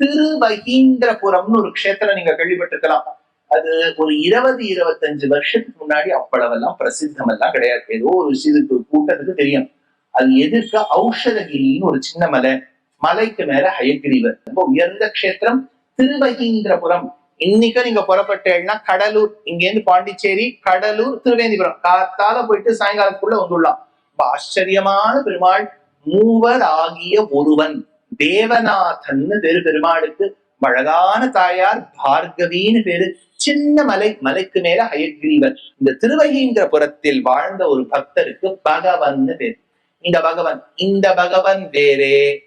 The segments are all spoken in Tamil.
திருவகீந்திரபுரம்னு ஒரு க்ஷேத்திரம் நீங்க கேள்விப்பட்டிருக்கலாம். அது ஒரு இருபது இருபத்தஞ்சு வருஷத்துக்கு முன்னாடி அவ்வளவெல்லாம் பிரசித்தம் எல்லாம் கிடையாது. ஏதோ ஒரு விஷயத்துக்கு கூட்டத்துக்கு தெரியும். அது எதிர்க்க ஔஷதகிரின்னு ஒரு சின்ன மலை. மலைக்கு மேல ஹயகிரிவர் ரொம்ப உயர்ந்த க்ஷேத்திரம். திருவகீந்திரபுரம் இன்னைக்கு நீங்க புறப்பட்டேன்னா கடலூர் இங்க இருந்து பாண்டிச்சேரி கடலூர் திருவேந்திபுரம். காத்தால போயிட்டு சாயங்காலத்துக்குள்ள வந்துடலாம். ஆச்சரியமான பெருமாள் மூவர் ஆகிய ஒருவன். தேவநாதன்னு பேரு பெருமாளுக்கு அழகான தாயார் பார்கவின்னு பேரு சின்ன மலை மலைக்கு மேல ஹயக்ரீவர் இந்த திருவகீந்திரபுரத்தில் வாழ்ந்த ஒரு பக்தருக்கு பகவன்னு பேர். இந்த பகவன் இந்த பகவன் வேறே.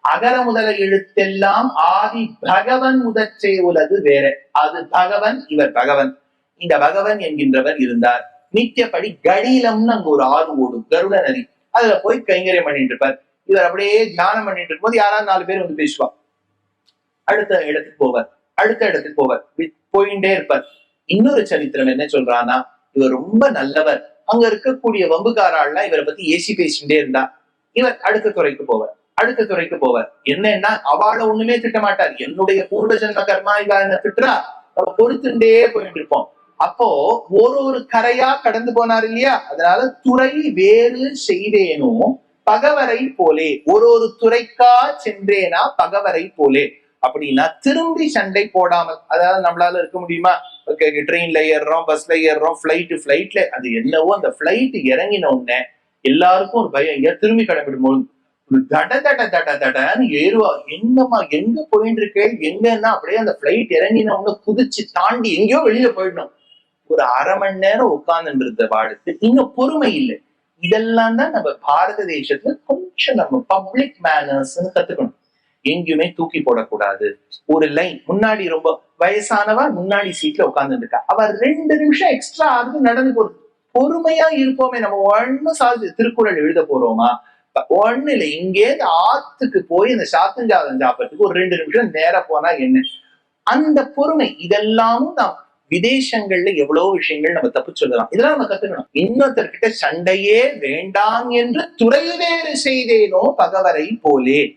அகர முதல எழுத்தெல்லாம் ஆதி பகவன் முதற்றே உலகு வேற. அது பகவன் இவர் பகவன். இந்த பகவன் என்கின்றவர் இருந்தார். நித்தியப்படி கடிலம்னு அங்க ஒரு ஆறு ஓடும் கருட நதி. அதுல போய் கைங்கரியம் பண்ணிட்டு இருப்பார் இவர் அப்படியே தியானம் பண்ணிட்டு இருக்கும்போது யாராவது நாலு பேர் வந்து பேசுவா அடுத்த இடத்துக்கு போவார். அடுத்த இடத்துக்கு போவார். போயிட்டே இருப்பார். இன்னொரு சரித்திரம் என்ன சொல்றான்னா இவர் ரொம்ப நல்லவர். அங்க இருக்கக்கூடிய வம்புக்காராள்லாம் இவரை பத்தி ஏசி பேசிட்டே இருந்தா இவர் அடுத்த துறைக்கு போவார். அடுத்த துறைக்கு போவார். என்னன்னா அவளை ஒண்ணுமே திட்ட மாட்டார். என்னுடைய பூர்வஜன்ம கர்மா இவ என்ன திட்டுறா? நம்ம பொறுத்துட்டே போயிட்டு இருப்போம். அப்போ ஒரு ஒரு கரையா கடந்து போனார் இல்லையா? அதனால துறை வேறு செய்தேனோ பகவரை போலே ஒரு ஒரு துறைக்கா சென்றேனா பகவரை போலே. அப்படின்னா திரும்பி சண்டை போடாமல் அதாவது நம்மளால இருக்க முடியுமா? ட்ரெயின்ல ஏறுறோம் பஸ்ல ஏறுறோம் ஃபிளைட் ஃபிளைட்ல அது என்னவோ அந்த ஃபிளைட் இறங்கின உடனே எல்லாருக்கும் ஒரு பயம் எங்க திரும்பி கிளம்பிடும்போது தட தட தட தடன்னு ஏறுவா. எங்கம்மா எங்க போயிட்டு இருக்கேன் எங்கன்னா அப்படியே அந்த ஃபிளைட் இறங்கின உடனே குதிச்சு தாண்டி எங்கேயோ வெளியில போயிடணும். ஒரு அரை மணி நேரம் உட்கார்ந்து இருந்த வாழுக்கு இன்னும் பொறுமை இல்லை. இதெல்லாம் தான் நம்ம பாரத தேசத்துல கொஞ்சம் நம்ம பப்ளிக் மேனர்ஸ்னு கத்துக்கணும். எங்கேயுமே தூக்கி போடக்கூடாது. ஒரு லைன் முன்னாடி ரொம்ப வயசானவா முன்னாடி சீட்ல உட்கார்ந்து இருக்கா அவர் ரெண்டு நிமிஷம் எக்ஸ்ட்ரா ஆகுது நடந்து போறது பொறுமையா இருப்போமே நம்ம ஒன்னு சாதி திருக்குறள் எழுத போறோமா? ஒண்ணு இல்லை இங்கே இந்த ஆத்துக்கு போய் இந்த சாத்தஞ்சாதம் சாப்பிட்றதுக்கு ஒரு ரெண்டு நிமிஷம் நேரம் போனா என்ன? அந்த பொறுமை இதெல்லாமும் நான் விதேசங்கள்ல எவ்வளவு விஷயங்கள் நம்ம தப்பு சொல்லலாம். இதெல்லாம் நம்ம கத்துக்கணும். இன்னொருத்தர்கிட்ட சண்டையே வேண்டாம் என்று துறை செய்தேனோ பகவரை போலே.